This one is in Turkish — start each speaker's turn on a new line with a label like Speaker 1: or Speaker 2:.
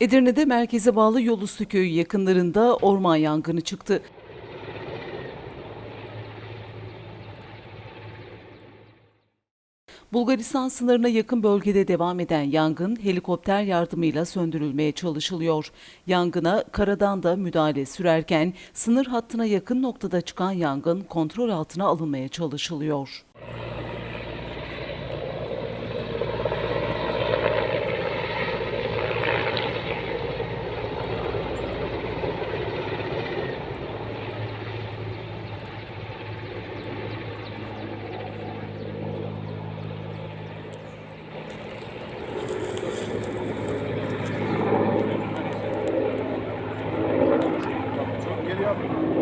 Speaker 1: Edirne'de merkeze bağlı Yolüstü köyü yakınlarında orman yangını çıktı. Bulgaristan sınırına yakın bölgede devam eden yangın helikopter yardımıyla söndürülmeye çalışılıyor. Yangına karadan da müdahale sürerken sınır hattına yakın noktada çıkan yangın kontrol altına alınmaya çalışılıyor. Yep.